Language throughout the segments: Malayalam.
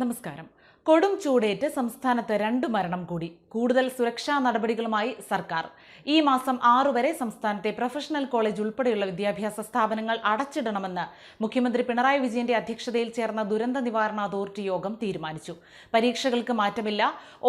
നമസ്കാരം. കൊടും ചൂടേറ്റ് സംസ്ഥാനത്ത് രണ്ട് മരണം കൂടി. കൂടുതൽ സുരക്ഷാ നടപടികളുമായി സർക്കാർ. ഈ മാസം ആറു വരെ സംസ്ഥാനത്തെ പ്രൊഫഷണൽ കോളേജ് ഉൾപ്പെടെയുള്ള വിദ്യാഭ്യാസ സ്ഥാപനങ്ങൾ അടച്ചിടണമെന്ന് മുഖ്യമന്ത്രി പിണറായി വിജയന്റെ അധ്യക്ഷതയിൽ ചേർന്ന ദുരന്ത നിവാരണ അതോറിറ്റി യോഗം തീരുമാനിച്ചു. പരീക്ഷകൾക്ക് മാറ്റമില്ല.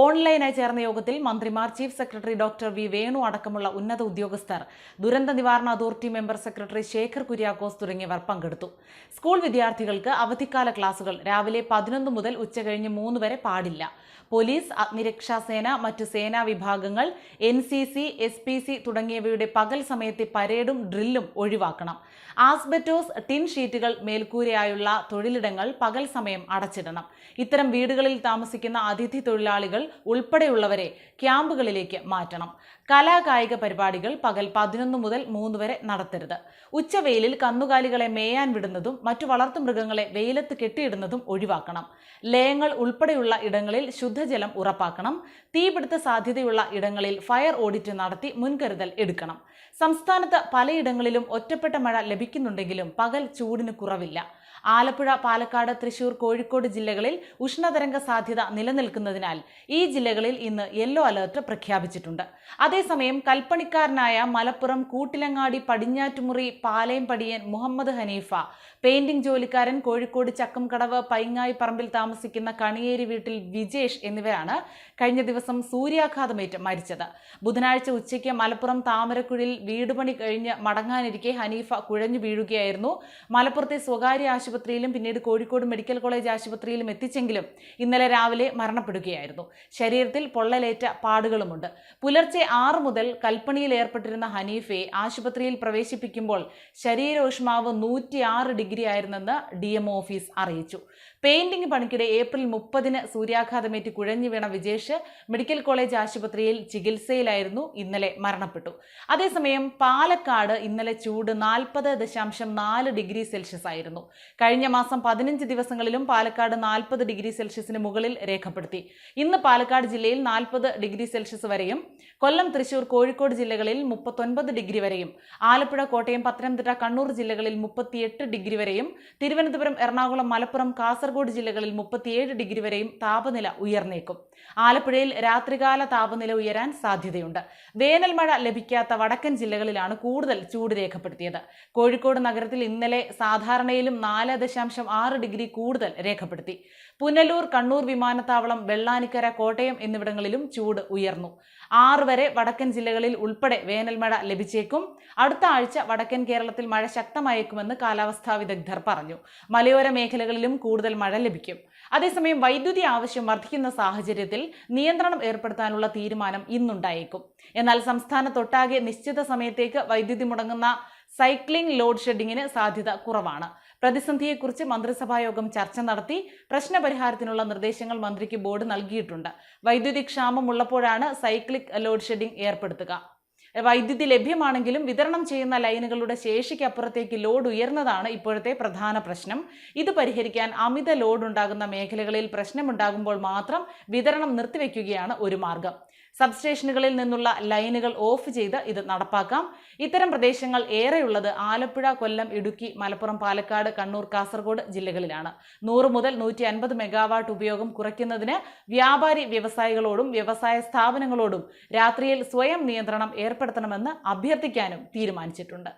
ഓൺലൈനായി ചേർന്ന യോഗത്തിൽ മന്ത്രിമാർ chief secretary doctor V Venu അടക്കമുള്ള ഉന്നത ഉദ്യോഗസ്ഥർ ദുരന്ത നിവാരണ authority member secretary Sekhar Kuriakose തുടങ്ങിയവർ പങ്കെടുത്തു. സ്കൂൾ വിദ്യാർത്ഥികൾക്ക് അവധിക്കാല ക്ലാസുകൾ രാവിലെ പതിനൊന്ന് മുതൽ ഉച്ചകഴിഞ്ഞ് മൂന്ന് വരെ പാടില്ല. പോലീസ് അഗ്നിരക്ഷാസേന മറ്റു സേനാ വിഭാഗങ്ങൾ N C C S P C തുടങ്ങിയവയുടെ പകൽ സമയത്തെ പരേഡും ഡ്രില്ലും ഒഴിവാക്കണം. ആസ്ബറ്റോസ് ടിൻ ഷീറ്റുകൾ മേൽക്കൂരയായുള്ള തൊഴിലിടങ്ങൾ പകൽ സമയം അടച്ചിടണം. ഇത്തരം വീടുകളിൽ താമസിക്കുന്ന അതിഥി തൊഴിലാളികൾ ഉൾപ്പെടെയുള്ളവരെ ക്യാമ്പുകളിലേക്ക് മാറ്റണം. കലാകായിക പരിപാടികൾ പകൽ പതിനൊന്ന് മുതൽ മൂന്ന് വരെ നടത്തരുത്. ഉച്ചവെയിലിൽ കന്നുകാലികളെ മേയാൻ വിടുന്നതും മറ്റു വളർത്തുമൃഗങ്ങളെ വെയിലത്ത് കെട്ടിയിടുന്നതും ഒഴിവാക്കണം. ലയങ്ങൾ ഉൾപ്പെടെയുള്ള ഇടങ്ങളിൽ ശുദ്ധജലം ഉറപ്പാക്കണം. തീപിടുത്ത സാധ്യതയുള്ള ഇടങ്ങളിൽ ഫയർ ഓഡിറ്റ് നടത്തി മുൻകരുതൽ എടുക്കണം. സംസ്ഥാനത്ത് പലയിടങ്ങളിലും ഒറ്റപ്പെട്ട മഴ ലഭിക്കുന്നുണ്ടെങ്കിലും പകൽ ചൂടിന് കുറവില്ല. ആലപ്പുഴ പാലക്കാട് തൃശൂർ കോഴിക്കോട് ജില്ലകളിൽ ഉഷ്ണതരംഗ സാധ്യത നിലനിൽക്കുന്നതിനാൽ ഈ ജില്ലകളിൽ ഇന്ന് യെല്ലോ അലർട്ട് പ്രഖ്യാപിച്ചിട്ടുണ്ട്. അതേസമയം കൽപ്പണിക്കാരനായ മലപ്പുറം കൂട്ടിലങ്ങാടി പടിഞ്ഞാറ്റുമുറി പാലയം പടിയൻ മുഹമ്മദ് ഹനീഫ പെയിന്റിംഗ് ജോലിക്കാരൻ കോഴിക്കോട് ചക്കംകടവ് പൈങ്ങായി പറമ്പിൽ താമസിക്കുന്ന കണിയേരി വീട്ടിൽ വിജേഷ് എന്നിവരാണ് കഴിഞ്ഞ ദിവസം സൂര്യാഘാതമേറ്റ് മരിച്ചത്. ബുധനാഴ്ച ഉച്ചയ്ക്ക് മലപ്പുറം താമരക്കുഴിയിൽ വീടുപണി കഴിഞ്ഞ് മടങ്ങാനിരിക്കെ ഹനീഫ കുഴഞ്ഞു വീഴുകയായിരുന്നു. മലപ്പുറത്തെ സ്വകാര്യ ആശുപത്രിയിലും പിന്നീട് കോഴിക്കോട് മെഡിക്കൽ കോളേജ് ആശുപത്രിയിലും എത്തിച്ചെങ്കിലും ഇന്നലെ രാവിലെ മരണപ്പെടുകയായിരുന്നു. ശരീരത്തിൽ പൊള്ളലേറ്റ പാടുകളുമുണ്ട്. പുലർച്ചെ ആറ് മുതൽ കൽപ്പണിയിൽ ഏർപ്പെട്ടിരുന്ന ഹനീഫയെ ആശുപത്രിയിൽ പ്രവേശിപ്പിക്കുമ്പോൾ ശരീരോഷ്മാവ് നൂറ്റി ആറ് ഡിഗ്രി ആയിരുന്നെന്ന് ഡി എം ഓഫീസ് അറിയിച്ചു. പെയിന്റിംഗ് പണിക്കിടെ ഏപ്രിൽ മുപ്പതിന് സൂര്യാഘാതമേറ്റ് കുഴഞ്ഞു വീണ വിജേഷ് മെഡിക്കൽ കോളേജ് ആശുപത്രിയിൽ ചികിത്സയിലായിരുന്നു ഇന്നലെ മരണപ്പെട്ടു. അതേസമയം പാലക്കാട് ഇന്നലെ ചൂട് നാൽപ്പത് ദശാംശം നാല് ഡിഗ്രി സെൽഷ്യസ് ആയിരുന്നു കഴിഞ്ഞ മാസം പതിനഞ്ച് ദിവസങ്ങളിലും പാലക്കാട് നാൽപ്പത് ഡിഗ്രി സെൽഷ്യസിന് മുകളിൽ രേഖപ്പെടുത്തി. ഇന്ന് പാലക്കാട് ജില്ലയിൽ നാൽപ്പത് ഡിഗ്രി സെൽഷ്യസ് വരെയും കൊല്ലം തൃശൂർ കോഴിക്കോട് ജില്ലകളിൽ മുപ്പത്തൊൻപത് ഡിഗ്രി വരെയും ആലപ്പുഴ കോട്ടയം പത്തനംതിട്ട കണ്ണൂർ ജില്ലകളിൽ മുപ്പത്തിയെട്ട് ഡിഗ്രി വരെയും തിരുവനന്തപുരം എറണാകുളം മലപ്പുറം കാസർഗോഡ് ജില്ലകളിൽ മുപ്പത്തിയേഴ് ഡിഗ്രി വരെയും താപനില ഉയർന്നേക്കും. ആലപ്പുഴയിൽ രാത്രികാല താപനില ഉയരാൻ സാധ്യതയുണ്ട്. വേനൽ മഴ ലഭിക്കാത്ത വടക്കൻ ജില്ലകളിലാണ് കൂടുതൽ ചൂട് രേഖപ്പെടുത്തിയത്. കോഴിക്കോട് നഗരത്തിൽ ഇന്നലെ സാധാരണയിലും നാല് ദശാംശം ആറ് ഡിഗ്രി കൂടുതൽ രേഖപ്പെടുത്തി. പുനലൂർ കണ്ണൂർ വിമാനത്താവളം വെള്ളാനിക്കര കോട്ടയം എന്നിവിടങ്ങളിലും ചൂട് ഉയർന്നു. ആറ് വരെ വടക്കൻ ജില്ലകളിൽ ഉൾപ്പെടെ വേനൽ മഴ ലഭിച്ചേക്കും. അടുത്ത ആഴ്ച വടക്കൻ കേരളത്തിൽ മഴ ശക്തമായേക്കുമെന്ന് കാലാവസ്ഥാ വിദഗ്ധർ പറഞ്ഞു. മലയോര മേഖലകളിലും കൂടുതൽ മഴ ലഭിക്കും. അതേസമയം വൈദ്യുതി ആവശ്യം വർദ്ധിക്കുന്ന സാഹചര്യത്തിൽ നിയന്ത്രണം ഏർപ്പെടുത്താനുള്ള തീരുമാനം ഇന്നുണ്ടായേക്കും. എന്നാൽ സംസ്ഥാനത്തൊട്ടാകെ നിശ്ചിത സമയത്തേക്ക് വൈദ്യുതി മുടങ്ങുന്ന സൈക്ലിംഗ് ലോഡ് ഷെഡിങ്ങിന് സാധ്യത കുറവാണ്. പ്രതിസന്ധിയെക്കുറിച്ച് മന്ത്രിസഭായോഗം ചർച്ച നടത്തി പ്രശ്നപരിഹാരത്തിനുള്ള നിർദ്ദേശങ്ങൾ മന്ത്രിക്ക് ബോർഡ് നൽകിയിട്ടുണ്ട്. വൈദ്യുതി ക്ഷാമം ഉള്ളപ്പോഴാണ് സൈക്ലിക് ലോഡ് ഷെഡിംഗ് ഏർപ്പെടുത്തുക. വൈദ്യുതി ലഭ്യമാണെങ്കിലും വിതരണം ചെയ്യുന്ന ലൈനുകളുടെ ശേഷിക്കപ്പുറത്തേക്ക് ലോഡ് ഉയർന്നതാണ് ഇപ്പോഴത്തെ പ്രധാന പ്രശ്നം. ഇത് പരിഹരിക്കാൻ അമിത ലോഡ് ഉണ്ടാകുന്ന മേഖലകളിൽ പ്രശ്നമുണ്ടാകുമ്പോൾ മാത്രം വിതരണം നിർത്തിവെക്കുകയാണ് ഒരു മാർഗം. സബ്സ്റ്റേഷനുകളിൽ നിന്നുള്ള ലൈനുകൾ ഓഫ് ചെയ്ത് ഇത് നടപ്പാക്കാം. ഇത്തരം പ്രദേശങ്ങൾ ഏറെയുള്ളത് ആലപ്പുഴ കൊല്ലം ഇടുക്കി മലപ്പുറം പാലക്കാട് കണ്ണൂർ കാസർഗോഡ് ജില്ലകളിലാണ്. നൂറ് മുതൽ നൂറ്റി അൻപത് മെഗാവാട്ട് ഉപയോഗം കുറയ്ക്കുന്നതിന് വ്യാപാരി വ്യവസായികളോടും വ്യവസായ സ്ഥാപനങ്ങളോടും രാത്രിയിൽ സ്വയം നിയന്ത്രണം ഏർപ്പെടുത്തണമെന്ന് അഭ്യർത്ഥിക്കാനും തീരുമാനിച്ചിട്ടുണ്ട്.